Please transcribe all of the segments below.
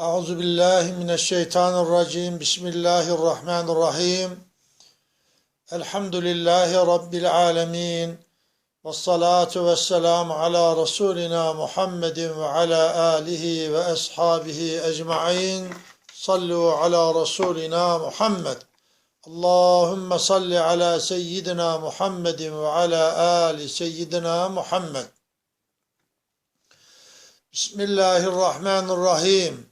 Euzu billahi mineşşeytanirracim. Bismillahirrahmanirrahim. Elhamdülillahi rabbil alamin. Ves salatu vesselam ala Resulina Muhammedin ve ala alihi ve ashabihi ecmaîn. Sallu ala Resulina Muhammed. Allahümme salli ala seyyidina Muhammedin ve ala ali seyyidina Muhammed. Bismillahirrahmanirrahim.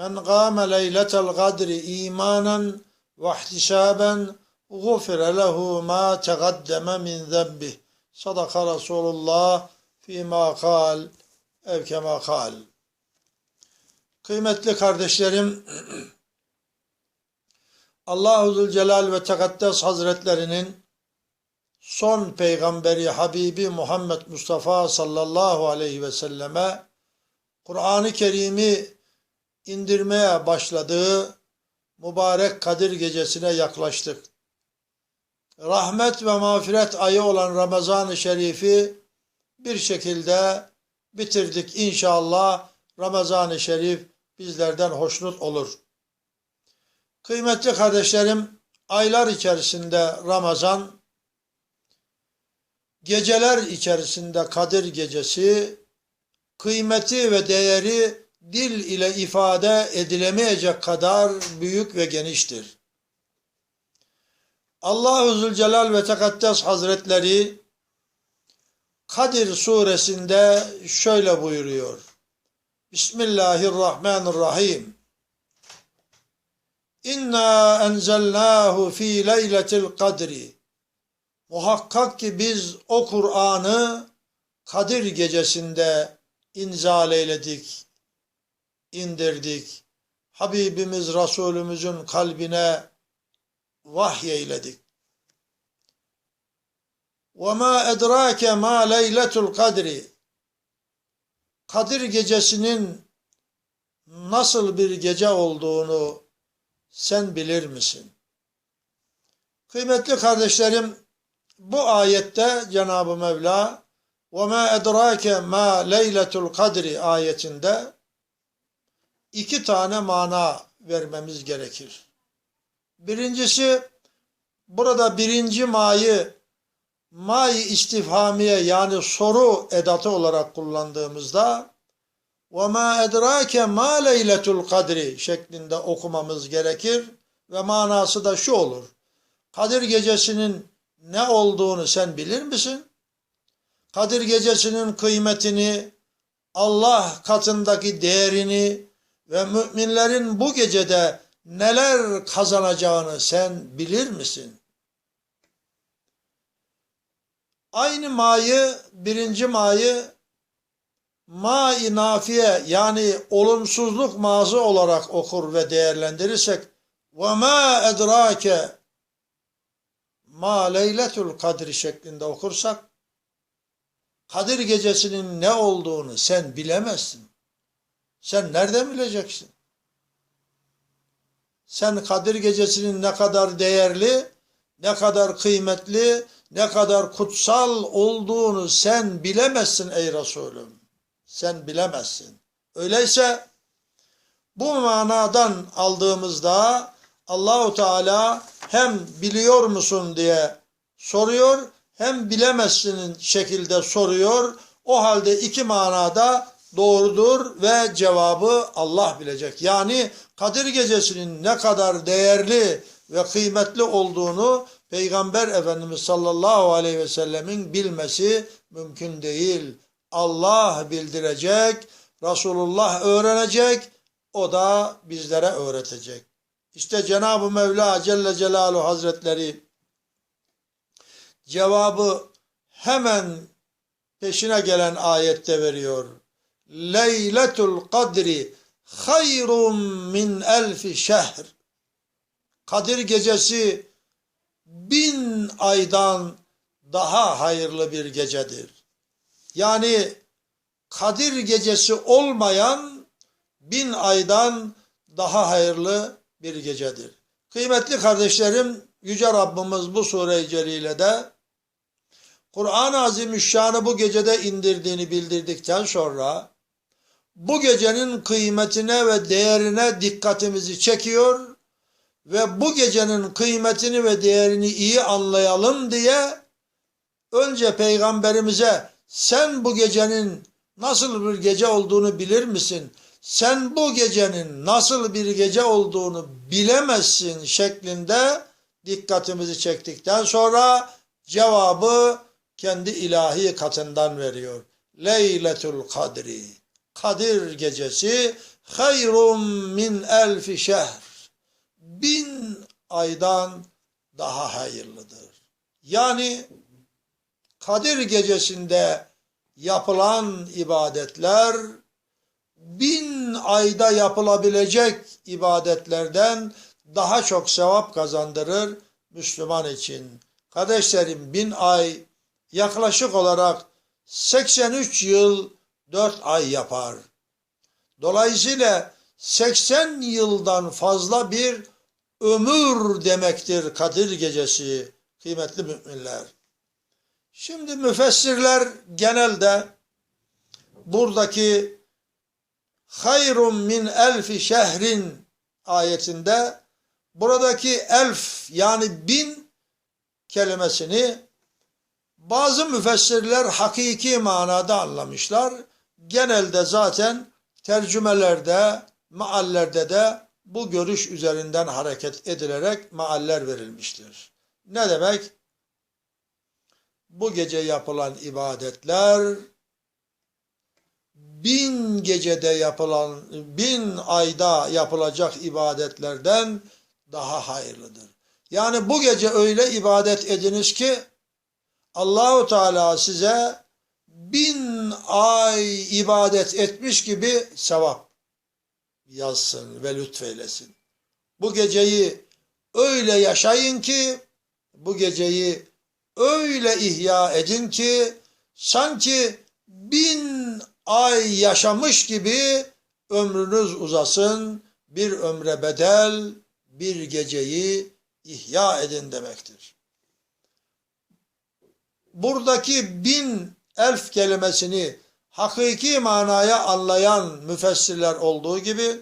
Men gâme leyletel gadri imanen ve ihtisaben gufire lehu ma tegaddeme min zembih. Sadaka Resulullah fîmâ kal ev kemâ kal. Kıymetli kardeşlerim, Allahu Zülcelal ve Tekaddes Hazretlerinin son peygamberi Habibi Muhammed Mustafa sallallahu aleyhi ve selleme Kur'an-ı Kerim'i indirmeye başladığı mübarek Kadir gecesine yaklaştık. Rahmet ve mağfiret ayı olan Ramazan-ı Şerif'i bir şekilde bitirdik. İnşallah Ramazan-ı Şerif bizlerden hoşnut olur. Kıymetli kardeşlerim, aylar içerisinde Ramazan, geceler içerisinde Kadir gecesi, kıymeti ve değeri dil ile ifade edilemeyecek kadar büyük ve geniştir. Allahu Zülcelal ve Tekaddes Hazretleri Kadir suresinde şöyle buyuruyor. Bismillahirrahmanirrahim. İnna enzelnahu fi leyletil kadri. Muhakkak ki biz o Kur'an'ı Kadir gecesinde inzal eyledik, indirdik. Habibimiz Resulümüzün kalbine vahyeyledik. وَمَا اَدْرَاكَ مَا لَيْلَةُ الْقَدْرِ Kadir gecesinin nasıl bir gece olduğunu sen bilir misin? Kıymetli kardeşlerim, bu ayette Cenab-ı Mevla وَمَا اَدْرَاكَ مَا لَيْلَةُ الْقَدْرِ ayetinde iki tane mana vermemiz gerekir. Birincisi burada birinci mayı may istifhamiye yani soru edatı olarak kullandığımızda ve ma edrake ma leyletul kadri şeklinde okumamız gerekir ve manası da şu olur. Kadir gecesinin ne olduğunu sen bilir misin? Kadir gecesinin kıymetini, Allah katındaki değerini, ve müminlerin bu gecede neler kazanacağını sen bilir misin? Aynı ma'yı, birinci ma'yı ma-i nafiye yani olumsuzluk mazı olarak okur ve değerlendirirsek ve ma edrake ma leyletul kadri şeklinde okursak Kadir gecesinin ne olduğunu sen bilemezsin. Sen nereden bileceksin? Sen Kadir gecesinin ne kadar değerli, ne kadar kıymetli, ne kadar kutsal olduğunu sen bilemezsin ey Resulüm. Sen bilemezsin. Öyleyse bu manadan aldığımızda Allahu Teala hem biliyor musun diye soruyor hem bilemezsinin şekilde soruyor. O halde iki manada doğrudur ve cevabı Allah bilecek. Yani Kadir Gecesi'nin ne kadar değerli ve kıymetli olduğunu Peygamber Efendimiz sallallahu aleyhi ve sellemin bilmesi mümkün değil. Allah bildirecek, Resulullah öğrenecek, o da bizlere öğretecek. İşte Cenab-ı Mevla Celle Celaluhu Hazretleri cevabı hemen peşine gelen ayette veriyor. Leyletul kadri hayrun min elfi şehr. Kadir gecesi bin aydan daha hayırlı bir gecedir. Yani Kadir gecesi olmayan bin aydan daha hayırlı bir gecedir. Kıymetli kardeşlerim, Yüce Rabbimiz bu sure-i celilede Kur'an-ı Azimüşşan'ı bu gecede indirdiğini bildirdikten sonra bu gecenin kıymetine ve değerine dikkatimizi çekiyor ve bu gecenin kıymetini ve değerini iyi anlayalım diye önce peygamberimize sen bu gecenin nasıl bir gece olduğunu bilir misin? Sen bu gecenin nasıl bir gece olduğunu bilemezsin şeklinde dikkatimizi çektikten sonra cevabı kendi ilahi katından veriyor. Leyletul Kadri. Kadir gecesi hayrun min elfi şehr. Bin aydan daha hayırlıdır. Yani Kadir gecesinde yapılan ibadetler bin ayda yapılabilecek ibadetlerden daha çok sevap kazandırır Müslüman için. Kardeşlerim bin ay yaklaşık olarak 83 yıl 4 ay yapar. Dolayısıyla 80 yıldan fazla bir ömür demektir Kadir Gecesi kıymetli müminler. Şimdi müfessirler genelde buradaki hayrun min elfi şehrin ayetinde buradaki elf yani bin kelimesini bazı müfessirler hakiki manada anlamışlar. Genelde zaten tercümelerde, maallerde de bu görüş üzerinden hareket edilerek maaller verilmiştir. Ne demek? Bu gece yapılan ibadetler bin gecede yapılan, bin ayda yapılacak ibadetlerden daha hayırlıdır. Yani bu gece öyle ibadet ediniz ki Allahu Teala size bin ay ibadet etmiş gibi sevap yazsın ve lütfeylesin. Bu geceyi öyle yaşayın ki bu geceyi öyle ihya edin ki sanki bin ay yaşamış gibi ömrünüz uzasın, bir ömre bedel bir geceyi ihya edin demektir. Buradaki bin elf kelimesini hakiki manaya anlayan müfessirler olduğu gibi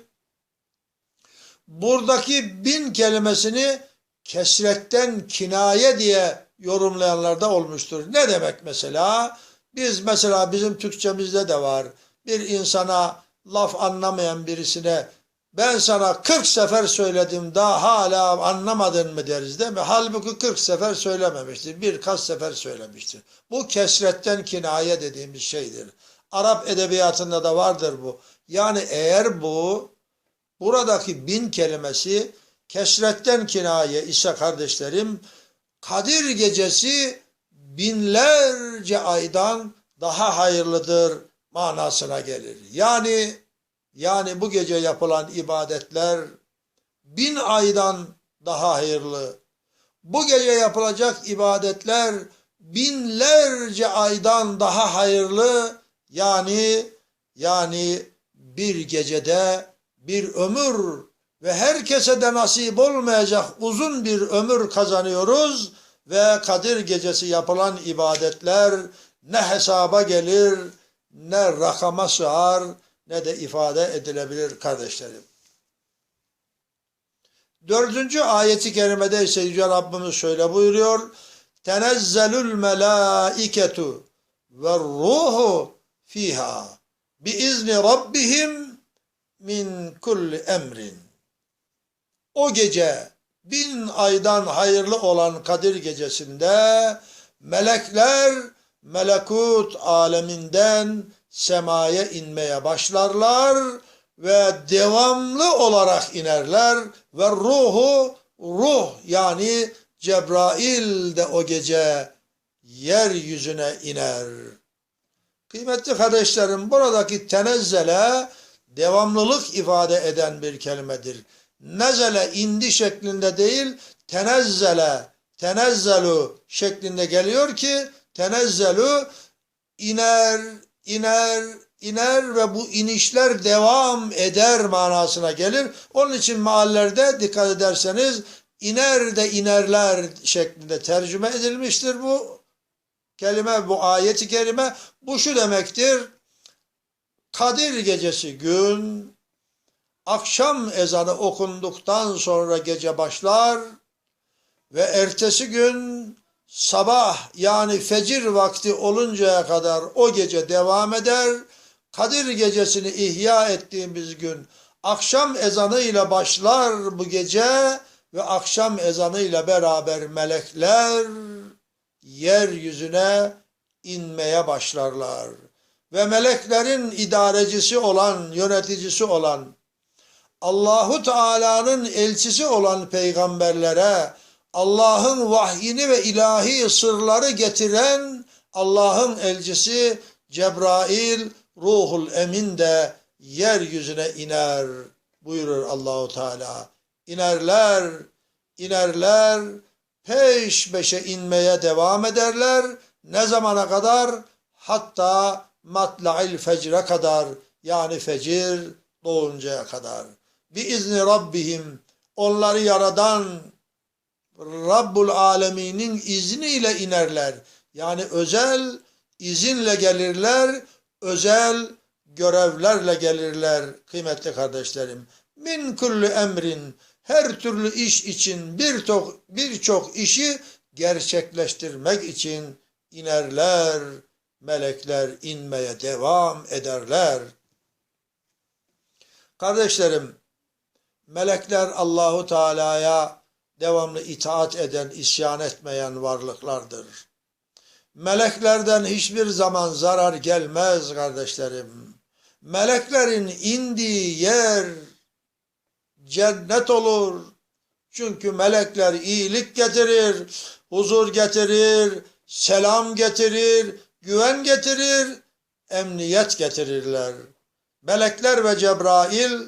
buradaki bin kelimesini kesretten kinaye diye yorumlayanlar da olmuştur. Ne demek mesela? Biz mesela bizim Türkçemizde de var. Bir insana laf anlamayan birisine ben sana 40 sefer söyledim daha hala anlamadın mı deriz değil mi? Halbuki 40 sefer söylememiştir. Birkaç sefer söylemiştir. Bu kesretten kinaye dediğimiz şeydir. Arap edebiyatında da vardır bu. Yani eğer bu buradaki bin kelimesi kesretten kinaye ise kardeşlerim Kadir gecesi binlerce aydan daha hayırlıdır manasına gelir. Yani yani bu gece yapılan ibadetler bin aydan daha hayırlı. Bu gece yapılacak ibadetler binlerce aydan daha hayırlı. Yani yani bir gecede bir ömür ve herkese de nasip olmayacak uzun bir ömür kazanıyoruz ve Kadir gecesi yapılan ibadetler ne hesaba gelir, ne rakama sığar, ne de ifade edilebilir kardeşlerim. Dördüncü ayeti kerimede ise Yüce Rabbimiz şöyle buyuruyor. Tenezzelül melâiketu ve ruhu fiha bi izni rabbihim min kulli emrin. O gece bin aydan hayırlı olan Kadir gecesinde melekler melekut aleminden semaya inmeye başlarlar ve devamlı olarak inerler ve ruhu ruh yani Cebrail de o gece yeryüzüne iner. Kıymetli kardeşlerim buradaki tenezzele devamlılık ifade eden bir kelimedir. Nezele indi şeklinde değil, tenezzele, tenezzelu şeklinde geliyor ki tenezzelu iner, iner, iner ve bu inişler devam eder manasına gelir. Onun için mahallerde dikkat ederseniz iner de inerler şeklinde tercüme edilmiştir bu kelime, bu ayeti kerime. Bu şu demektir. Kadir gecesi gün, akşam ezanı okunduktan sonra gece başlar ve ertesi gün sabah yani fecir vakti oluncaya kadar o gece devam eder. Kadir gecesini ihya ettiğimiz gün akşam ezanıyla başlar bu gece ve akşam ezanıyla beraber melekler yeryüzüne inmeye başlarlar. Ve meleklerin idarecisi olan, yöneticisi olan, Allahu Teala'nın elçisi olan peygamberlere, Allah'ın vahyini ve ilahi sırları getiren Allah'ın elçisi Cebrail ruhul emin de yeryüzüne iner buyurur Allahu Teala. İnerler, inerler, peş peşe inmeye devam ederler. Ne zamana kadar? Hatta matla'il fecre kadar yani fecir doğuncaya kadar. Bi izni Rabbihim onları yaradan Rabbul Alemin'in izniyle inerler. Yani özel izinle gelirler, özel görevlerle gelirler kıymetli kardeşlerim. Min kulli emrin her türlü iş için birçok birçok işi gerçekleştirmek için inerler. Melekler inmeye devam ederler. Kardeşlerim, melekler Allahu Teala'ya devamlı itaat eden, isyan etmeyen varlıklardır. Meleklerden hiçbir zaman zarar gelmez kardeşlerim. Meleklerin indiği yer cennet olur. Çünkü melekler iyilik getirir, huzur getirir, selam getirir, güven getirir, emniyet getirirler. Melekler ve Cebrail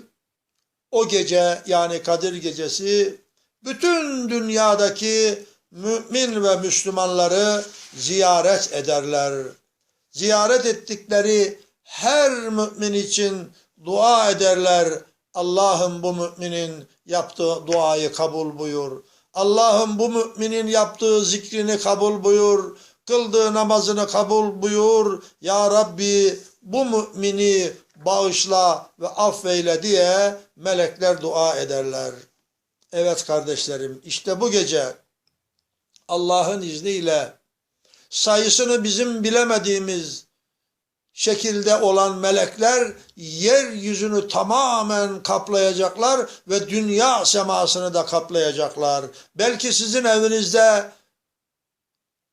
o gece yani Kadir gecesi bütün dünyadaki mümin ve Müslümanları ziyaret ederler. Ziyaret ettikleri her mümin için dua ederler. Allah'ım bu müminin yaptığı duayı kabul buyur. Allah'ım bu müminin yaptığı zikrini kabul buyur. Kıldığı namazını kabul buyur. Ya Rabbi bu mümini bağışla ve affeyle diye melekler dua ederler. Evet kardeşlerim işte bu gece Allah'ın izniyle sayısını bizim bilemediğimiz şekilde olan melekler yeryüzünü tamamen kaplayacaklar ve dünya semasını da kaplayacaklar. Belki sizin evinizde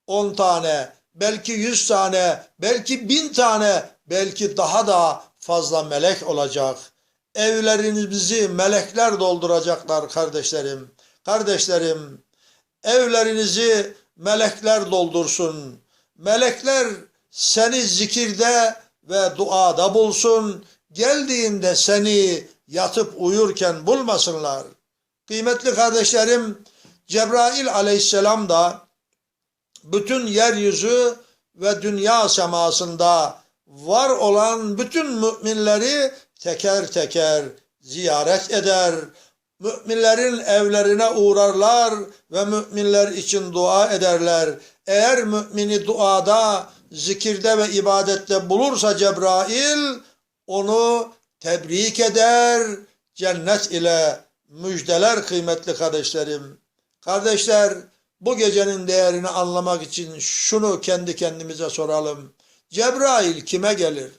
10 tane, belki 100 tane, belki bin tane, belki daha da fazla melek olacak. Evlerinizi melekler dolduracaklar kardeşlerim. Kardeşlerim, evlerinizi melekler doldursun. Melekler seni zikirde ve duada bulsun. Geldiğinde seni yatıp uyurken bulmasınlar. Kıymetli kardeşlerim, Cebrail aleyhisselam da bütün yeryüzü ve dünya semasında var olan bütün müminleri teker teker ziyaret eder. Müminlerin evlerine uğrarlar ve müminler için dua ederler. Eğer mümini duada, zikirde ve ibadette bulursa Cebrail onu tebrik eder, cennet ile müjdeler kıymetli kardeşlerim. Kardeşler bu gecenin değerini anlamak için şunu kendi kendimize soralım. Cebrail kime gelir?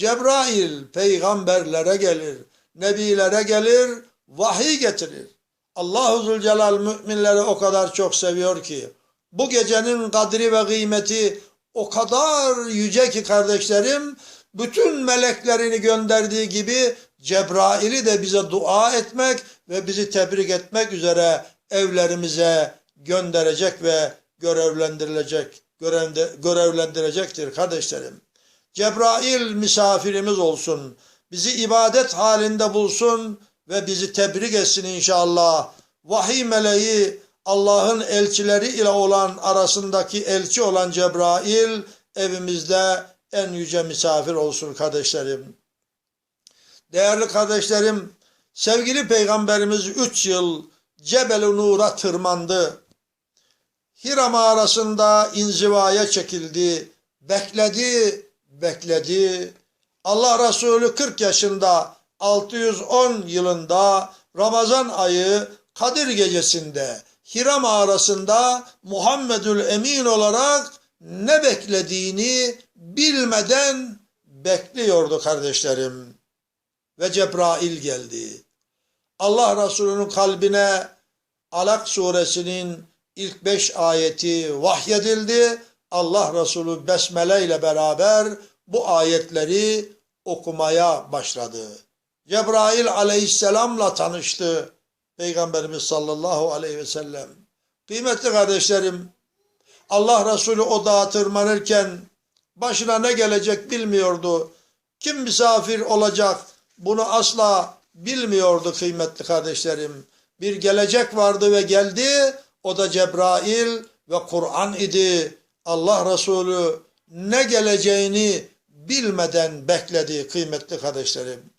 Cebrail peygamberlere gelir, nebilere gelir, vahiy getirir. Allahu Zülcelal müminleri o kadar çok seviyor ki bu gecenin kadri ve kıymeti o kadar yüce ki kardeşlerim bütün meleklerini gönderdiği gibi Cebrail'i de bize dua etmek ve bizi tebrik etmek üzere evlerimize gönderecek ve görevlendirilecek görevlendirecektir kardeşlerim. Cebrail misafirimiz olsun. bizi ibadet halinde bulsun ve bizi tebrik etsin inşallah. Vahiy meleği Allah'ın elçileri ile olan arasındaki elçi olan Cebrail evimizde en yüce misafir olsun kardeşlerim. Değerli kardeşlerim, sevgili peygamberimiz 3 yıl Cebel-i Nur'a tırmandı. Hira mağarasında inzivaya çekildi. Bekledi, bekledi. Allah Resulü 40 yaşında 610 yılında Ramazan ayı Kadir gecesinde Hira mağarasında Muhammedül Emin olarak ne beklediğini bilmeden bekliyordu kardeşlerim. Ve Cebrail geldi. Allah Resulü'nün kalbine Alak suresinin ilk beş ayeti vahyedildi. Allah Resulü Besmele ile beraber bu ayetleri okumaya başladı. Cebrail aleyhisselamla tanıştı. Peygamberimiz sallallahu aleyhi ve sellem. Kıymetli kardeşlerim, Allah Resulü o dağa tırmanırken başına ne gelecek bilmiyordu. Kim misafir olacak bunu asla bilmiyordu kıymetli kardeşlerim. Bir gelecek vardı ve geldi. O da Cebrail ve Kur'an idi. Allah Resulü ne geleceğini bilmeden bekledi kıymetli kardeşlerim.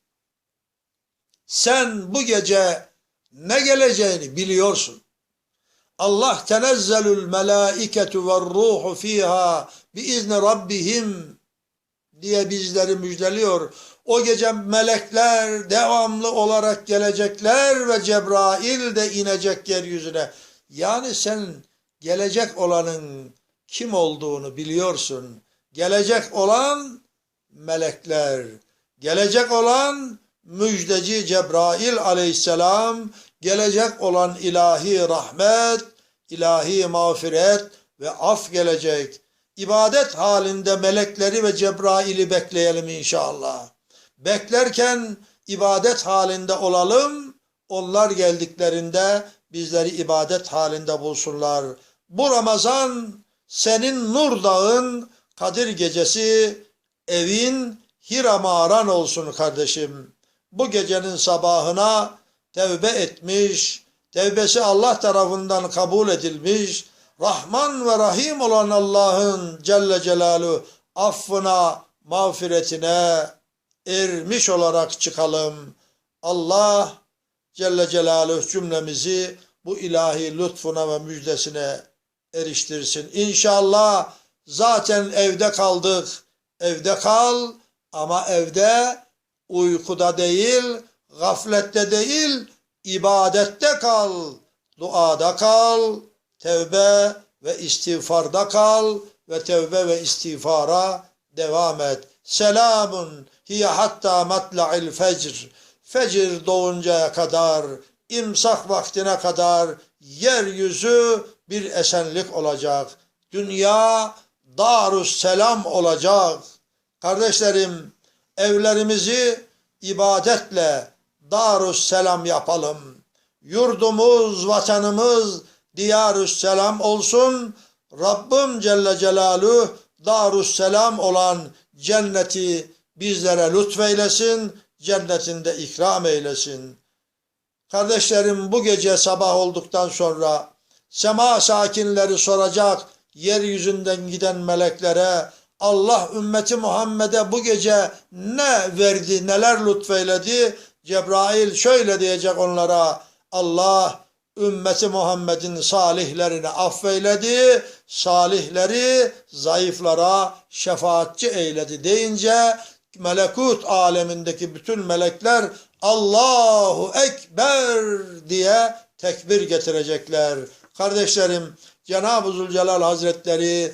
Sen bu gece ne geleceğini biliyorsun. Allah tenezzelül melaiketu ve ruhu fiha biizni rabbihim diye bizleri müjdeliyor. O gece melekler devamlı olarak gelecekler ve Cebrail de inecek yeryüzüne. Yani sen gelecek olanın kim olduğunu biliyorsun. Gelecek olan melekler, gelecek olan müjdeci Cebrail aleyhisselam, gelecek olan ilahi rahmet, ilahi mağfiret ve af gelecek. İbadet halinde melekleri ve Cebrail'i bekleyelim inşallah. Beklerken ibadet halinde olalım. Onlar geldiklerinde bizleri ibadet halinde bulsunlar. Bu Ramazan senin nur dağın Kadir gecesi evin Hira mağaran olsun kardeşim. Bu gecenin sabahına tevbe etmiş, tevbesi Allah tarafından kabul edilmiş, Rahman ve Rahim olan Allah'ın Celle Celaluhu affına, mağfiretine ermiş olarak çıkalım. Allah Celle Celaluhu cümlemizi bu ilahi lütfuna ve müjdesine eriştirsin. İnşallah zaten evde kaldık. Evde kal ama evde uykuda değil, gaflette değil, ibadette kal, duada kal, tevbe ve istiğfarda kal ve tevbe ve istiğfara devam et. Selamun hiye hatta matla'il fecr. Fecir doğuncaya kadar, imsak vaktine kadar yeryüzü bir esenlik olacak. Dünya darus selam olacak. Kardeşlerim, evlerimizi ibadetle darus selam yapalım. Yurdumuz, vatanımız diyarus selam olsun. Rabbim Celle Celaluhu darus selam olan cenneti bizlere lütfeylesin, cennetinde ikram eylesin. Kardeşlerim bu gece sabah olduktan sonra sema sakinleri soracak yeryüzünden giden meleklere Allah ümmeti Muhammed'e bu gece ne verdi, neler lütfeyledi? Cebrail şöyle diyecek onlara, Allah ümmeti Muhammed'in salihlerini affeyledi, salihleri zayıflara şefaatçi eyledi deyince melekut alemindeki bütün melekler Allahu Ekber diye tekbir getirecekler. Kardeşlerim Cenab-ı Zülcelal Hazretleri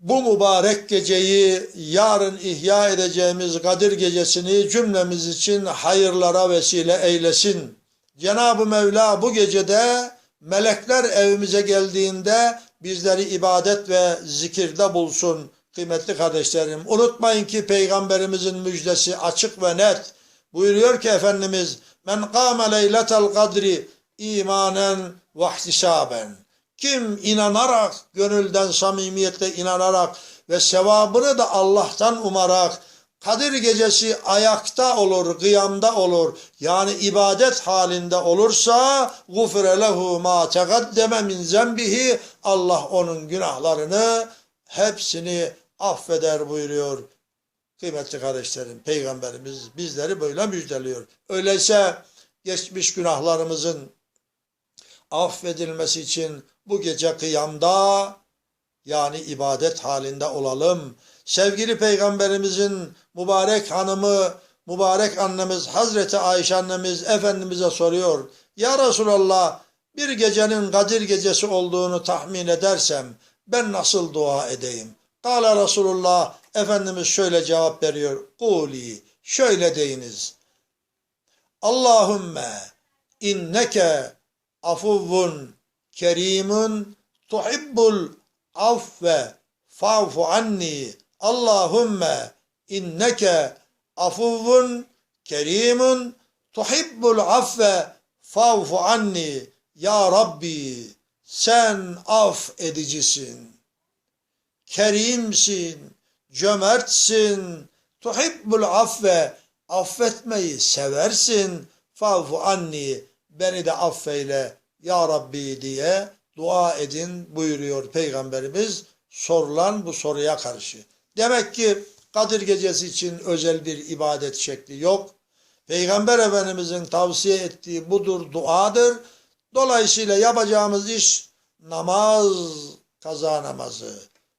bu mübarek geceyi yarın ihya edeceğimiz Kadir gecesini cümlemiz için hayırlara vesile eylesin. Cenab-ı Mevla bu gecede melekler evimize geldiğinde bizleri ibadet ve zikirde bulsun kıymetli kardeşlerim. Unutmayın ki peygamberimizin müjdesi açık ve net. Buyuruyor ki Efendimiz men kâme leyletel kadri imanen ve ihtisaben. Kim inanarak, gönülden samimiyetle inanarak ve sevabını da Allah'tan umarak Kadir gecesi ayakta olur, kıyamda olur. Yani ibadet halinde olursa gufre lehu ma tegaddeme min zembihi Allah onun günahlarını hepsini affeder buyuruyor. Kıymetli kardeşlerim, Peygamberimiz bizleri böyle müjdeliyor. Öyleyse geçmiş günahlarımızın affedilmesi için bu gece kıyamda yani ibadet halinde olalım. Sevgili Peygamberimizin mübarek hanımı, mübarek annemiz Hazreti Ayşe annemiz Efendimiz'e soruyor. Ya Resulallah bir gecenin Kadir gecesi olduğunu tahmin edersem ben nasıl dua edeyim? Kala Resulullah Efendimiz şöyle cevap veriyor. Kuli şöyle deyiniz. Allahümme inneke afuvvun kerimun tuhibbul afve fa'fu anni. Allahümme inneke afuvvun kerimun tuhibbul afve fa'fu anni. Ya Rabbi sen af edicisin. Kerimsin cömertsin. Tuhibbul afve affetmeyi seversin. Fa'fu anni beni de affeyle ya Rabbi diye dua edin buyuruyor Peygamberimiz sorulan bu soruya karşı. Demek ki Kadir Gecesi için özel bir ibadet şekli yok. Peygamber Efendimizin tavsiye ettiği budur, duadır. Dolayısıyla yapacağımız iş namaz, kaza namazı.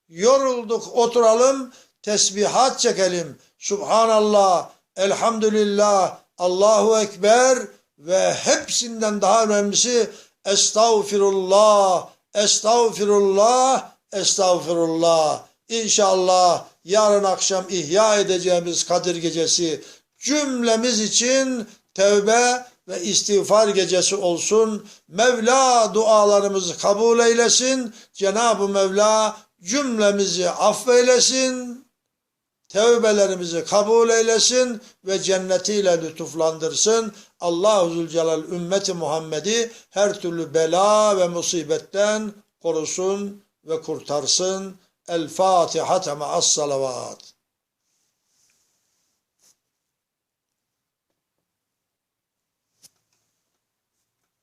Yorulduk oturalım, tesbihat çekelim. Subhanallah, elhamdülillah, Allahu Ekber ve hepsinden daha önemlisi Estağfirullah, Estağfirullah, Estağfirullah. İnşallah yarın akşam ihya edeceğimiz Kadir Gecesi cümlemiz için tevbe ve istiğfar gecesi olsun. Mevla dualarımızı kabul eylesin. Cenab-ı Mevla cümlemizi affeylesin. Tevbelerimizi kabul eylesin ve cennetiyle lütuflandırsın. Allah-u Zülcelal ümmeti Muhammed'i her türlü bela ve musibetten korusun ve kurtarsın. El Fatiha ma'as salavat.